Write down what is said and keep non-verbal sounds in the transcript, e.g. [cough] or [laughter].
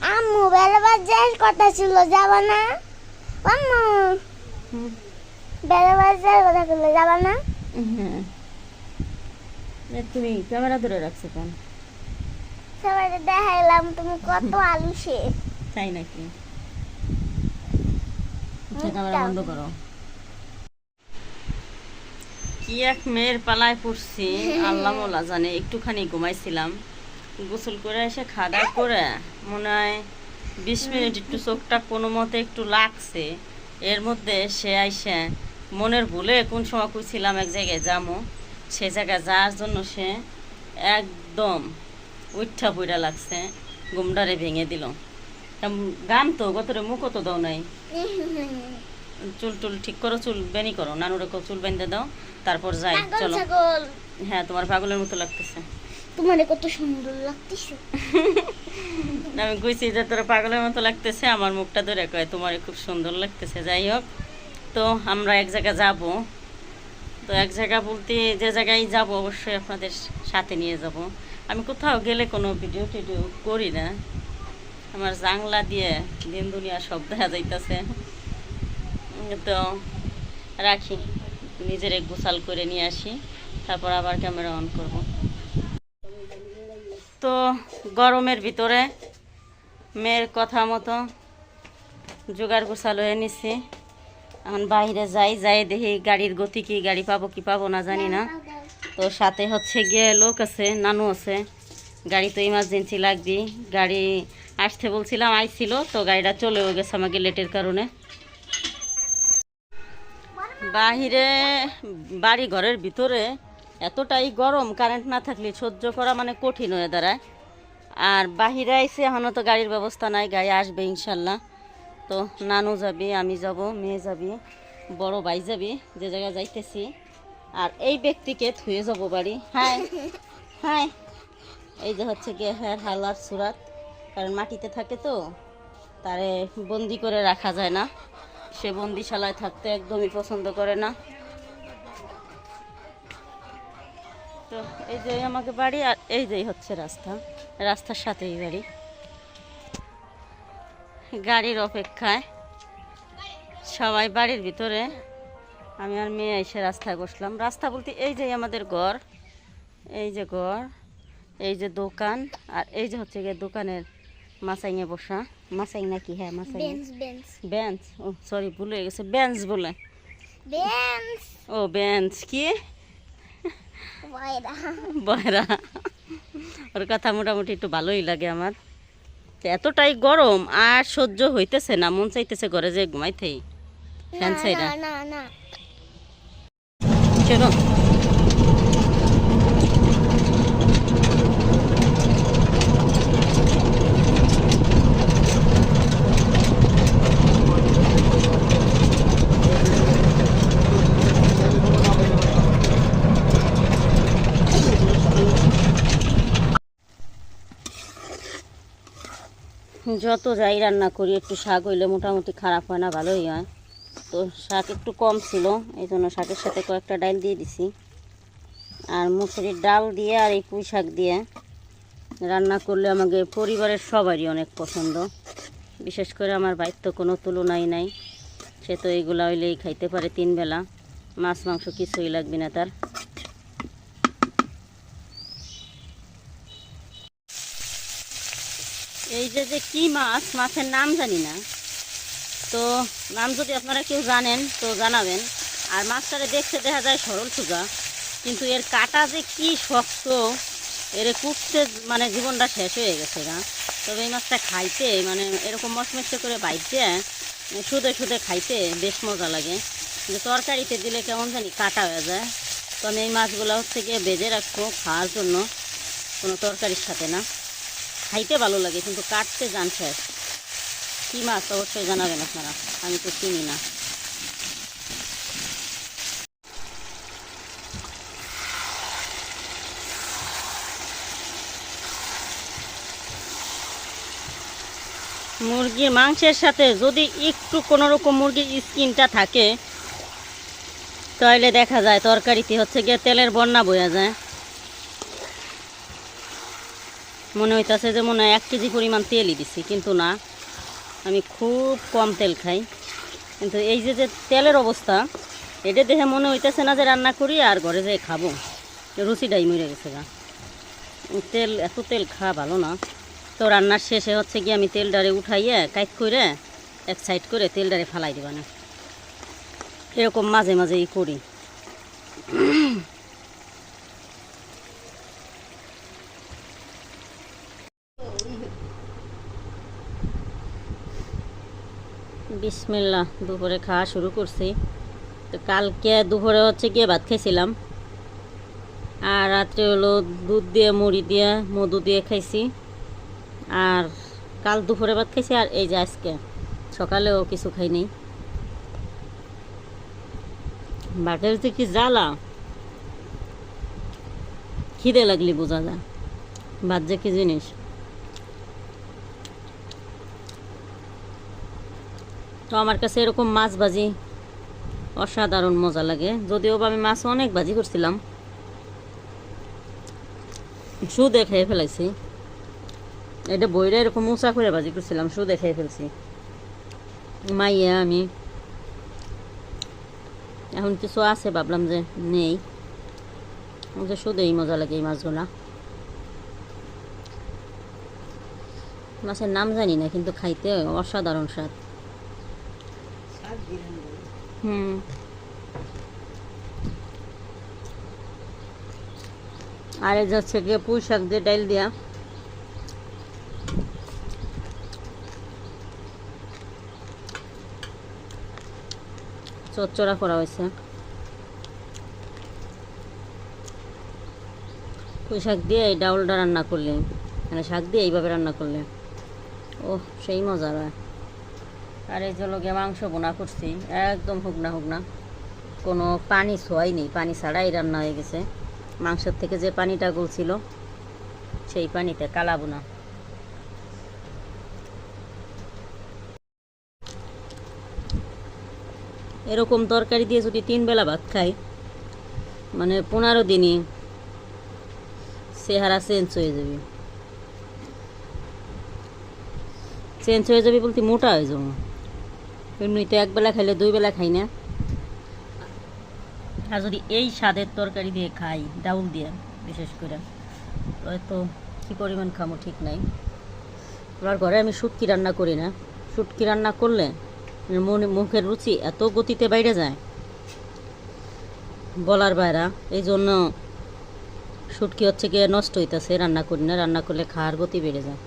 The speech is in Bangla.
আম্মু বেলাবার যাওয়ার কথা ছিল যাব না? আম্মু বেলাবার যাওয়ার কথা ছিল যাব না? হ্যাঁ। তুমি ক্যামেরা ধরে রাখছো কেন? সবাই দেখাইলাম তুমি কত আলু আলুসে তাই নাকি? আচ্ছা, ক্যামেরা বন্ধ করো। কি এক মেয়ের পালায় পড়ছি [laughs] আল্লাহ মোলা জানে একটুখানি ঘুমাইছিলাম। গোসল করে এসে খাওয়া করে মনে হয় বিশ মিনিট একটু চোখটা কোনো মতে একটু লাগছে। এর মধ্যে সে আইসে মনের ভুলে কোন সময় কইছিলাম এক জায়গায় যামো সে জায়গায় যাওয়ার জন্য সে একদম উঠা পুইরা লাগছে গুমডারে ভেঙে দিল। গান তো গতরে মুখও তো দাও নাই। [laughs] চুল টুল ঠিক করো চুল বেনি করো নানুরে চুল বেঁধে দাও তারপর যাই চলো। হ্যাঁ তোমার পাগলের মতো লাগতেছে। তোমার কত সুন্দর লাগতেছে। [laughs] আমি কইছি যে তোর পাগলের মতো লাগতেছে, আমার মুখটা ধরে কয়, তোমার খুব সুন্দর লাগতেছে, যাই হোক। তো আমরা এক জায়গায় যাব। তো এক জায়গা বলতে যে জায়গায় যাব অবশ্যই আপনাদের সাথে নিয়ে যাব। আমি কোথাও গেলে কোনো ভিডিও টিডিও করি না। আমার জাংলা দিয়ে দিন দুনিয়া সব দেখা যাইতেছে। তো রাখি, নিজের গোসাল করে নিয়ে আসি, তারপর আবার ক্যামেরা অন করব। তো গরমের ভিতরে মেয়ের কথা মতো জোগাড় হয়ে নিছি। এখন বাইরে যাই যাই দেখি গাড়ির গতি কি, গাড়ি পাবো কি পাবো না জানি না। তো সাথে হচ্ছে গিয়ে লোক আছে, নানু আছে। গাড়ি তো ইমার্জেন্সি লাগবে গাড়ি আসতে বলছিলাম, আইছিল, তো গাড়িটা চলেও গেছে আমাকে লেটের কারণে। বাহিরে বাড়ি ঘরের ভিতরে এতটাই গরম কারেন্ট না থাকলে সহ্য করা মানে কঠিন হয়ে দাঁড়ায় আর বাহিরে আইসে এখনও তো গাড়ির ব্যবস্থা নাই, গাড়ি আসবে ইনশাল্লাহ। তো নানু যাবি, আমি যাব, মেয়ে যাবি, বড় ভাই যাবি, যে জায়গায় যাইতেছি। আর এই ব্যক্তিকে থুয়ে যাব বাড়ি। হ্যাঁ হ্যাঁ এই যে হচ্ছে গিয়ে হ্যাঁ হালার সুরাত। কারণ মাটিতে থাকে তো, তারে বন্দি করে রাখা যায় না। সে বন্দিশালায় থাকতে একদমই পছন্দ করে না। তো এই যে আমাকে বাড়ি আর এই যে হচ্ছে রাস্তা। রাস্তার সাথেই বাড়ি। গাড়ির অপেক্ষায়। সবাই বাড়ির ভিতরে। আমি আর মেয়ে এসে রাস্তায় বসলাম। রাস্তা বলতে এই যে আমাদের ঘর এই যে ঘর এই যে দোকান আর এই যে হচ্ছে গিয়ে দোকানের মাসাইঙে বসা। মাসাইং নাকি? হ্যাঁ মাসাইং বেঞ্চ ও সরি ভুলে গেছে। বেঞ্চ বলে। বেঞ্চ ও বেঞ্চ কি? বয়রা। ওর কথা মোটামুটি একটু ভালোই লাগে আমার। এতটাই গরম আর সহ্য হইতেছে না মন চাইতেছে ঘরে যে ঘুমাইতে ফ্যান না। চলো। যত যাই রান্না করি, একটু শাক হইলে মোটামুটি খারাপ হয় না, ভালোই হয়। তো শাক একটু কম ছিল এই জন্য শাকের সাথে কয়েকটা ডাল দিয়ে দিছি। আর মুসুরির ডাল দিয়ে আর এই পুঁই শাক দিয়ে রান্না করলে আমাকে পরিবারের সবারই অনেক পছন্দ। বিশেষ করে আমার বাইর তো কোনো তুলনাই নাই, সে তো এইগুলা হইলেই খাইতে পারে তিন বেলা মাছ, মাংস কিছুই লাগবে না তার। এই যে কি মাছ, মাছের নাম জানি না। তো নাম যদি আপনারা কেউ জানেন, তো জানাবেন। আর মাছটারে দেখতে দেখা যায় সরল সুগা কিন্তু এর কাটা যে কি শক্ত, এর কুটতে মানে জীবনটা শেষ হয়ে গেছে না তবে এই মাছটা খাইতে মানে এরকম মশমশে করে বাইতে শুধে শুধে খাইতে বেশ মজা লাগে। কিন্তু তরকারিতে দিলে কেমন জানি কাটা হয়ে যায়। তো আমি এই মাছগুলো হচ্ছে গিয়ে বেজে রাখব, খাওয়ার জন্য কোনো তরকারির সাথে না। খাইতে ভালো লাগে, কিন্তু কাটতে জান শেষ। কী মাছ, অবশ্যই জানাবেন আপনারা। আমি তো চিনি না। মুরগির মাংসের সাথে যদি একটু কোনো রকম মুরগির স্কিনটা থাকে, তাহলে দেখা যায় তরকারিতে হচ্ছে গিয়ে তেলের বন্যা বয়ে যায়। মনে হইতাছে যে মনে হয় এক কেজি পরিমাণ তেলই দিছি, কিন্তু না। আমি খুব কম তেল খাই। কিন্তু এই যে যে তেলের অবস্থা, এটা দেখে মনে হইতেছে না যে রান্না করি আর ঘরে যে খাব। রুচিটাই মরে গেছে গা। তেল, এত তেল খাওয়া ভালো না। তো রান্নার শেষে হচ্ছে কি আমি তেলডারে উঠাইয়ে, কাইট করে, এক সাইড করে তেলডারে ফালাই দিবা না এরকম মাঝে মাঝেই করি। বিসমিল্লা দুপুরে খাওয়া শুরু করছি। তো কালকে দুপুরে হচ্ছে গিয়ে ভাত খাইছিলাম আর রাত্রে হলো দুধ দিয়ে, মুড়ি দিয়ে, মধু দিয়ে খাইছি। আর কাল দুপুরে ভাত খাইছি আর এই যে আজকে। সকালেও কিছু খাইনি ভাতের যে কি জ্বালা। খিদে লাগলি বোঝা যায়। ভাত যে কি জিনিস। তো আমার কাছে এরকম মাছ ভাজি অসাধারণ মজা লাগে। যদিও আমি মাছ অনেক ভাজি করছিলাম। সুদে খেয়ে ফেলাইছি। এটা বইরে এরকম উঁচা করে ভাজি করছিলাম সুদে খেয়ে ফেলছি। মাইয়া, আমি। এখন কিছু আছে, ভাবলাম যে নেই। যে সুদেই মজা লাগে এই মাছগুলা। মাছের নাম জানি না, কিন্তু খাইতে অসাধারণ স্বাদ। হুম আর এই যে হচ্ছে গিয়ে পুঁই শাক দিয়ে ডাইল দিয়া। চচ্চড়া করা হয়েছে। পুঁই শাক দিয়ে এই ডাউলটা রান্না করলে মানে শাক দিয়ে এইভাবে রান্না করলে। ও সেই মজা হয়। আর এই যে লগে মাংস বোনা করছি, একদম হুকনা হুকনা কোনো পানি ছোঁয়াই নেই, পানি ছাড়াই রান্না হয়ে গেছে। মাংসের থেকে যে পানিটা গলছিল, সেই পানিতে কালা বোনা। এরকম তরকারি দিয়ে যদি তিন বেলা ভাত খাই মানে পনেরো দিনই চেহারা চেঞ্জ হয়ে যাবে। চেঞ্জ হয়ে যাবে বলতে মোটা হয়ে যাব। এমনিতে একবেলা খাইলে দুই বেলা খাই না। আর যদি এই স্বাদের তরকারি দিয়ে খাই, ডাউল দিয়ে, বিশেষ করে, হয়তো কী পরিমাণ খামো ঠিক নাই। আমার ঘরে আমি শুটকি রান্না করি না। শুটকি রান্না করলে মুখের রুচি এত গতিতে বাইরে যায়। বলার বাইরা এই জন্য শুটকি হচ্ছে গিয়ে নষ্ট হইতেছে, রান্না করি না, রান্না করলে খাওয়ার গতি বেড়ে যায়।